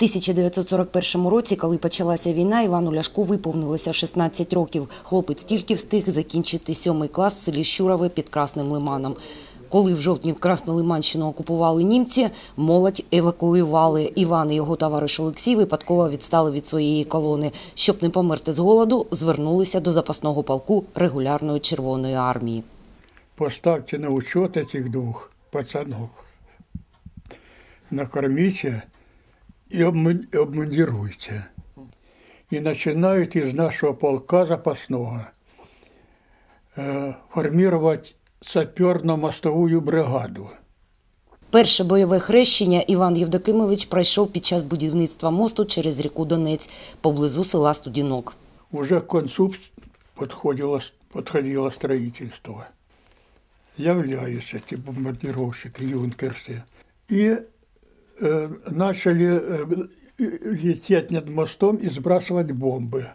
1941 році, коли почалася війна, Івану Ляшку виповнилося 16 років. Хлопець тільки встиг закінчити сьомий клас в селі Щурове під Красним Лиманом. Коли в жовтні Краснолиманщину окупували німці, молодь евакуювали. Іван і його товариш Олексій випадково відстали від своєї колони. Щоб не померти з голоду, звернулися до запасного полку регулярної Червоної армії. Поставьте на учет этих двух пацанов. Накормите и обму- обмундируйте. И начинают из нашего полка запасного э, формировать саперно-мостовую бригаду. Перше бойове хрещення Іван Євдокимович пройшов під час будівництва мосту через ріку Донець поблизу села Студінок. Уже к концу подходило, подходило строительство. Являются эти бомбардировщики, юнкерсы. И э, начали э, лететь над мостом и сбрасывать бомбы.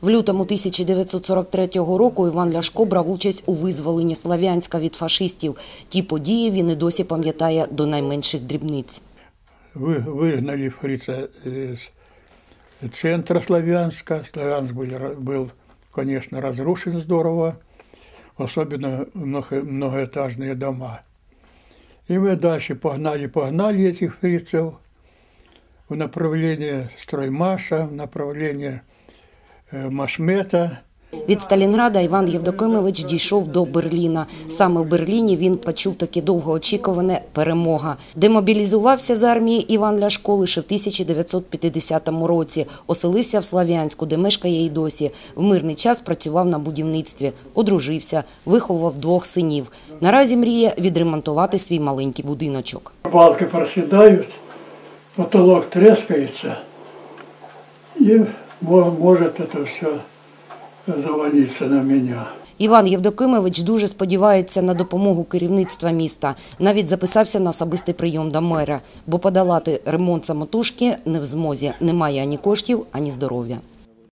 В лютому 1943 року Іван Ляшко брав участь у визволенні Слав'янська від фашистів. Ті події він і досі пам'ятає до найменших дрібниць. Вы, выгнали фрица из центра Славянска. Славянск был, ра- был, конечно, разрушен здорово, особенно много- многоэтажные дома. И мы дальше погнали, погнали этих фрицев в направлении Строймаша, в направлении э, Машмета. Від Сталінграда Іван Євдокимович дійшов до Берліна. Саме в Берліні він почув таке довгоочікуване перемога. Демобілізувався з армії Іван Ляшко лише в 1950 році. Оселився в Слав'янську, де мешкає й досі. В мирний час працював на будівництві, одружився, виховав двох синів. Наразі мріє відремонтувати свій маленький будиночок. Балки проседают, потолок трескается, и мо- может все завалиться на мене. Іван Євдокимович дуже сподівається на допомогу керівництва міста. Навіть записався на особистий прийом до мера, бо подолати ремонт самотужки не в змозі. Немає ані коштів, ані здоров'я.